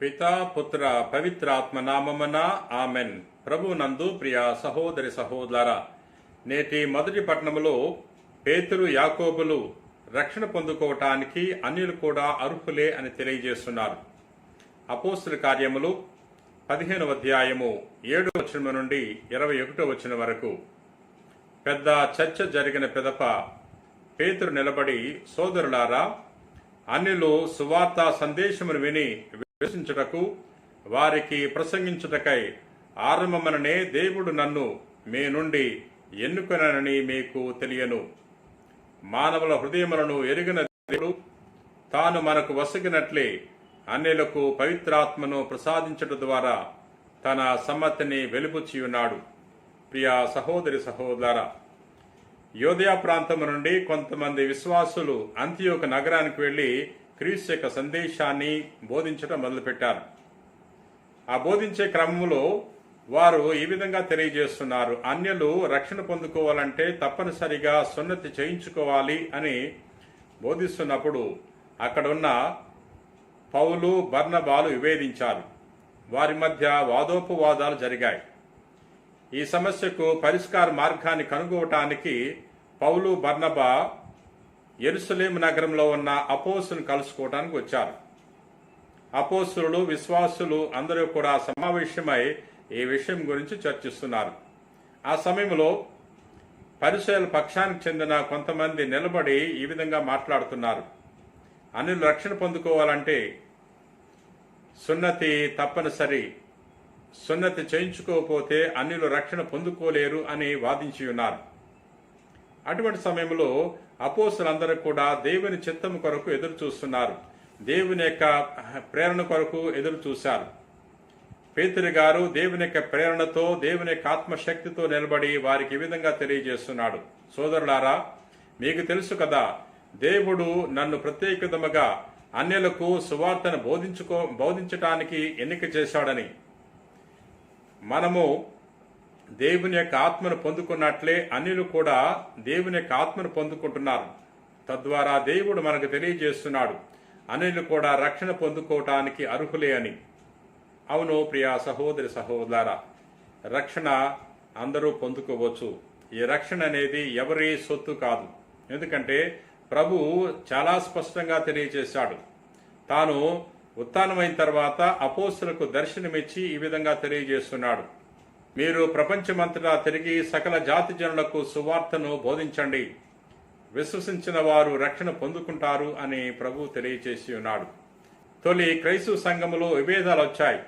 పితా పుత్ర పవిత్రాత్మ నామమున ఆమెన్. ప్రభు నందు ప్రియ సహోదరి సహోదర నేటి మొదటి పట్టణములో పేతురు యాకోబులు రక్షణ పొందుకోవటానికి అన్యులు కూడా అర్హులే అని తెలియజేస్తున్నారు. అపోస్తుల కార్యములు పదిహేనవ అధ్యాయము ఏడు వచనం నుండి ఇరవై ఒకటో వచనం వరకు. పెద్ద చర్చ జరిగిన పిదప పేతురు నిలబడి సోదరులారా అన్యులు సువార్త సందేశమును విని విశ్వసించుటకు వారికి ప్రసంగించుటకై ఆరంభమననే దేవుడు నన్ను మీ నుండి ఎన్నుకొనని మీకు తెలియను. మానవుల హృదయములను ఎరిగిన దేవుడు తాను మనకు వసగినట్లే అన్నిలకు పవిత్రాత్మను ప్రసాదించడం ద్వారా తన సమ్మతిని వెలుపుచియున్నాడు ప్రియ సహోదరి సహోదర యోధయా ప్రాంతం నుండి కొంతమంది విశ్వాసులు అంత్యోక నగరానికి వెళ్ళి క్రీస్తు యొక్క సందేశాన్ని బోధించడం మొదలుపెట్టారు. ఆ బోధించే క్రమంలో వారు ఈ విధంగా తెలియజేస్తున్నారు. అన్యులు రక్షణ పొందుకోవాలంటే తప్పనిసరిగా సున్నతి చేయించుకోవాలి అని బోధిస్తున్నప్పుడు అక్కడున్న పౌలు బర్ణబాలు విభేదించారు. వారి మధ్య వాదోపవాదాలు జరిగాయి. ఈ సమస్యకు పరిష్కార మార్గాన్ని కనుగొనటానికి పౌలు బర్ణబా ఎరుసలేం నగరంలో ఉన్న అపోసును కలుసుకోవడానికి వచ్చారు. అపోసులు విశ్వాసులు అందరూ కూడా సమావేశమై ఈ విషయం గురించి చర్చిస్తున్నారు. ఆ సమయంలో పరిచయాల పక్షానికి చెందిన కొంతమంది నిలబడి ఈ విధంగా మాట్లాడుతున్నారు. అన్ని రక్షణ పొందుకోవాలంటే సున్నతి తప్పనిసరి. సున్నతి చేయించుకోకపోతే అన్నిలు రక్షణ పొందుకోలేరు అని వాదించి ఉన్నారు. అటువంటి సమయంలో అపోసులందరూ కూడా దేవుని చిత్తము కొరకు ఎదురు చూస్తున్నారు. దేవుని యొక్క ప్రేరణ కొరకు ఎదురు చూశారు. పేతురు గారు దేవుని యొక్క ప్రేరణతో దేవుని యొక్క ఆత్మశక్తితో నిలబడి వారికి ఈ విధంగా తెలియజేస్తున్నాడు. సోదరులారా మీకు తెలుసు కదా దేవుడు నన్ను ప్రత్యేకతముగా అన్యులకు సువార్తను బోధించుకో బోధించటానికి ఎన్నిక చేశాడని. మనము దేవుని యొక్క ఆత్మను పొందుకున్నట్లే అన్యులు కూడా దేవుని యొక్క ఆత్మను పొందుకుంటున్నారు. తద్వారా దేవుడు మనకు తెలియజేస్తున్నాడు అన్యులు కూడా రక్షణ పొందుకోవటానికి అర్హులే అని. అవును ప్రియా సహోదరి సహోదర రక్షణ అందరూ పొందుకోవచ్చు. ఈ రక్షణ అనేది ఎవరి సొత్తు కాదు. ఎందుకంటే ప్రభు చాలా స్పష్టంగా తెలియజేశాడు. తాను ఉత్థానమైన తర్వాత అపోస్తులకు దర్శనమిచ్చి ఈ విధంగా తెలియజేస్తున్నాడు. మీరు ప్రపంచమంతటా తిరిగి సకల జాతి జనులకు సువార్తను బోధించండి. విశ్వసించిన వారు రక్షణ పొందుకుంటారు అని ప్రభు తెలియచేసి ఉన్నాడు. తొలి క్రైస్తవ సంఘములో విభేదాలు వచ్చాయి.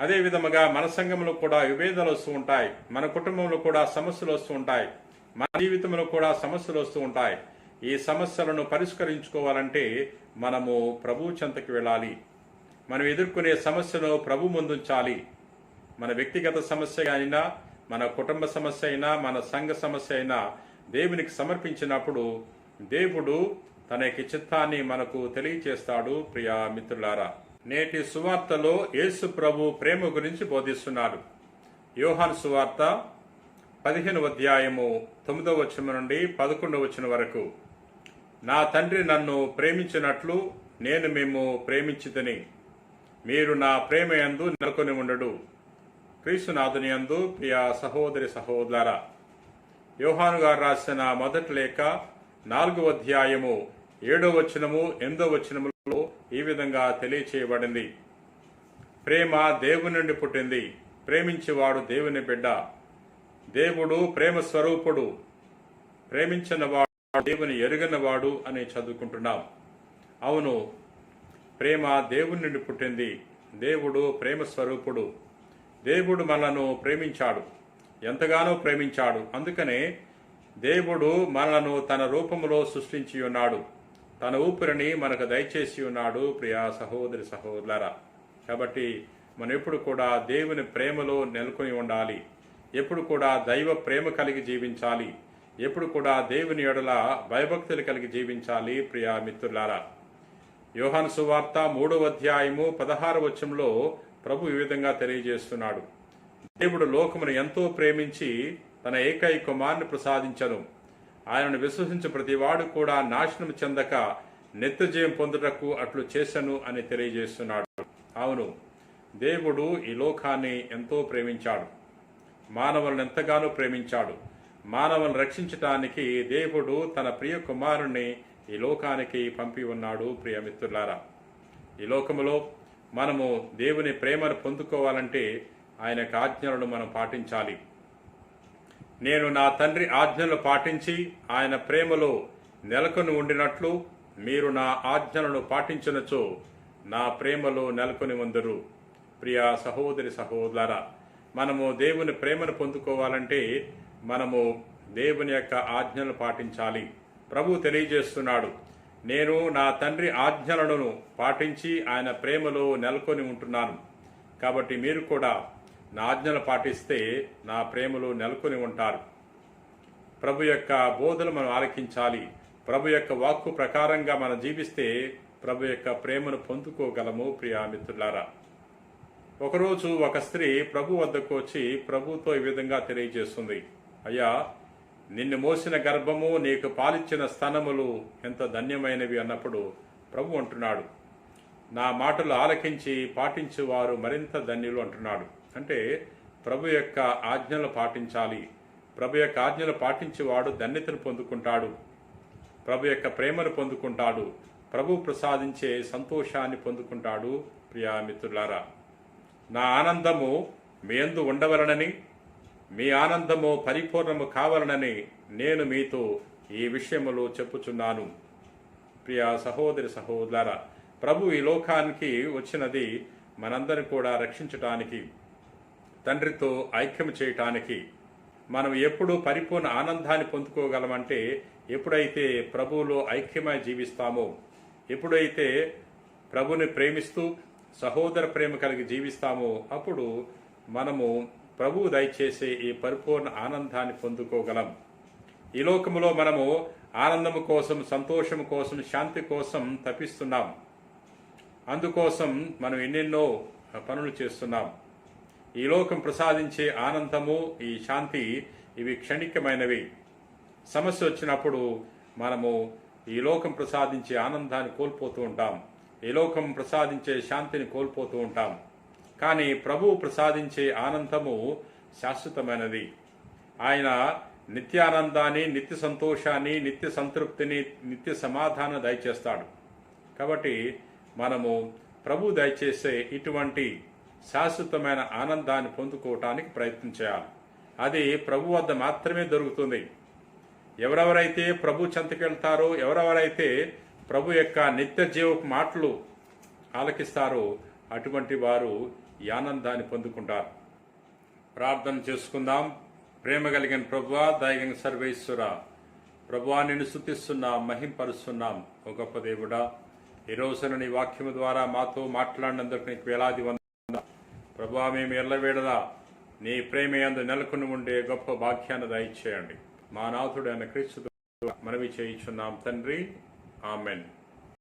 అదే విధముగా మన సంఘంలో కూడా విభేదాలు వస్తూ ఉంటాయి. మన కుటుంబంలో కూడా సమస్యలు వస్తూ ఉంటాయి. మన జీవితంలో కూడా సమస్యలు వస్తూ ఉంటాయి. ఈ సమస్యలను పరిష్కరించుకోవాలంటే మనము ప్రభు చెంతకి వెళ్ళాలి. మనం ఎదుర్కొనే సమస్యను ప్రభు ముందుంచాలి. మన వ్యక్తిగత సమస్య అయినా మన కుటుంబ సమస్య అయినా మన సంఘ సమస్య అయినా దేవునికి సమర్పించినప్పుడు దేవుడు తన యొక్క చిత్తాన్ని మనకు తెలియచేస్తాడు ప్రియా మిత్రులారా. నేటి సువార్తలో యేసు ప్రభు ప్రేమ గురించి బోధిస్తున్నారు యోహాన్ సువార్త పదిహేను అధ్యాయము తొమ్మిదవ వచనం నుండి పదకొండవ వచనం వరకు. నా తండ్రి నన్ను ప్రేమించినట్లు నేను మేము ప్రేమించితని. మీరు నా ప్రేమ యందు నెలకొని ఉండడు క్రీస్తునాథునియందు ప్రియ సహోదరి సహోదర యోహాను గారు రాసిన మొదటి లేఖ నాలుగవ అధ్యాయము ఏడో వచనము ఎనిమిదో వచనములో ఈ విధంగా తెలియచేయబడింది. ప్రేమ దేవుని నుండి పుట్టింది. ప్రేమించేవాడు దేవుని బిడ్డ. దేవుడు ప్రేమ స్వరూపుడు. ప్రేమించినవాడు దేవుని ఎరుగనవాడు అని చదువుకుంటున్నాం. అవును ప్రేమ దేవుని నుండి పుట్టింది. దేవుడు ప్రేమ స్వరూపుడు. దేవుడు మనను ప్రేమించాడు. ఎంతగానో ప్రేమించాడు. అందుకనే దేవుడు మనలను తన రూపంలో సృష్టించి ఉన్నాడు. తన ఊపిరిని మనకు దయచేసి ఉన్నాడు ప్రియా సహోదరి సహోదర కాబట్టి మనం ఎప్పుడు కూడా దేవుని ప్రేమలో నెలకొని ఉండాలి. ఎప్పుడు కూడా దైవ ప్రేమ కలిగి జీవించాలి. ఎప్పుడు కూడా దేవుని ఎడల భయభక్తులు కలిగి జీవించాలి ప్రియా మిత్రులారా. యోహాను సువార్త మూడవ అధ్యాయము పదహారు వచ్చంలో ప్రభు ఈ విధంగా తెలియజేస్తున్నాడు. దేవుడు లోకమును ఎంతో ప్రేమించి తన ఏకైక కుమారుని ప్రసాదించను. ఆయనను విశ్వసించే ప్రతివాడు కూడా నాశనం చెందక నిత్యజయం పొందుటకు అట్లు చేశను అని తెలియజేస్తున్నాడు. అవును దేవుడు ఈ లోకాన్ని ఎంతో ప్రేమించాడు. మానవులను ఎంతగానో ప్రేమించాడు. మానవులను రక్షించటానికి దేవుడు తన ప్రియ కుమారుణ్ణి ఈ లోకానికి పంపి ఉన్నాడు ప్రియమిత్రులారా ఈ లోకములో మనము దేవుని ప్రేమను పొందుకోవాలంటే ఆయన యొక్క ఆజ్ఞలను మనం పాటించాలి. నేను నా తండ్రి ఆజ్ఞలు పాటించి ఆయన ప్రేమలో నెలకొని ఉండినట్లు మీరు నా ఆజ్ఞలను పాటించినచో నా ప్రేమలో నెలకొని ఉందరు. ప్రియ సహోదరి సహోదర మనము దేవుని ప్రేమను పొందుకోవాలంటే మనము దేవుని యొక్క ఆజ్ఞలు పాటించాలి. ప్రభు తెలియజేస్తున్నాడు నేను నా తండ్రి ఆజ్ఞలను పాటించి ఆయన ప్రేమలో నెలకొని ఉంటున్నాను. కాబట్టి మీరు కూడా నా ఆజ్ఞలు పాటిస్తే నా ప్రేమలో నెలకొని ఉంటారు. ప్రభు యొక్క బోధలు మనం ఆలకించాలి. ప్రభు యొక్క వాక్కు ప్రకారంగా మనం జీవిస్తే ప్రభు యొక్క ప్రేమను పొందుకోగలము ప్రియా మిత్రులారా. ఒకరోజు ఒక స్త్రీ ప్రభు వద్దకు వచ్చి ప్రభుతో ఈ విధంగా తెలియజేస్తుంది. అయ్యా నిన్ను మోసిన గర్భము నీకు పాలిచ్చిన స్థానములు ఎంత ధన్యమైనవి అన్నప్పుడు ప్రభు అంటున్నాడు. నా మాటలు ఆలకించి పాటించేవారు మరింత ధన్యులు అంటున్నాడు. అంటే ప్రభు యొక్క ఆజ్ఞలు పాటించాలి. ప్రభు యొక్క ఆజ్ఞలు పాటించేవాడు ధన్యతను పొందుకుంటాడు. ప్రభు యొక్క ప్రేమను పొందుకుంటాడు. ప్రభు ప్రసాదించే సంతోషాన్ని పొందుకుంటాడు. ప్రియా మిత్రులారా నా ఆనందము మీ ఎందు ఉండవలనని మీ ఆనందము పరిపూర్ణము కావాలనని నేను మీతో ఈ విషయములో చెప్పుచున్నాను. ప్రియ సహోదరి సహోదర ప్రభు ఈ లోకానికి వచ్చినది మనందరిని కూడా రక్షించటానికి తండ్రితో ఐక్యం చేయటానికి మనం ఎప్పుడు పరిపూర్ణ ఆనందాన్ని పొందుకోగలమంటే ఎప్పుడైతే ప్రభువులో ఐక్యమై జీవిస్తామో ఎప్పుడైతే ప్రభుని ప్రేమిస్తూ సహోదర ప్రేమ కలిగి జీవిస్తామో అప్పుడు మనము ప్రభువు దయచేసే ఈ పరిపూర్ణ ఆనందాన్ని పొందుకోగలం. ఈ లోకములో మనము ఆనందము కోసం సంతోషం కోసం శాంతి కోసం తప్పిస్తున్నాం అందుకోసం మనం ఎన్నెన్నో పనులు చేస్తున్నాం. ఈ లోకం ప్రసాదించే ఆనందము ఈ శాంతి ఇవి క్షణికమైనవి. సమస్య వచ్చినప్పుడు మనము ఈ లోకం ప్రసాదించే ఆనందాన్ని కోల్పోతూ ఉంటాం. ఈ లోకం ప్రసాదించే శాంతిని కోల్పోతూ ఉంటాం. కానీ ప్రభువు ప్రసాదించే ఆనందము శాశ్వతమైనది. ఆయన నిత్యానందాన్ని నిత్య సంతోషాన్ని నిత్య సంతృప్తిని నిత్య సమాధానం దయచేస్తాడు. కాబట్టి మనము ప్రభు దయచేసే ఇటువంటి శాశ్వతమైన ఆనందాన్ని పొందుకోవటానికి ప్రయత్నం చేయాలి. అది ప్రభు వద్ద మాత్రమే దొరుకుతుంది. ఎవరెవరైతే ప్రభు చెంతకెళ్తారో ఎవరెవరైతే ప్రభు యొక్క నిత్య జీవపు మాటలు ఆలకిస్తారో అటువంటి వారు ఈ ఆనందాన్ని పొందుకుంటారు. ప్రార్థన చేసుకుందాం. ప్రేమ కలిగిన ప్రభువా దయగిన సర్వేశ్వర ప్రభువా నేను స్థుతిస్తున్నాం మహింపరుస్తున్నాం ఓ గొప్ప దేవుడా. ఈ రోజున నీ వాక్యము ద్వారా మాతో మాట్లాడినందుకు నీకు వేలాది వంద ప్రభువా మేము ఎల్లవేడదా నీ ప్రేమ అందు నెలకొని ఉండే గొప్ప భాగ్యాన్ని దయచేయండి. మా నాథుడైన క్రీస్తు మనవి చేయించున్నాం తండ్రి. ఆమెన్.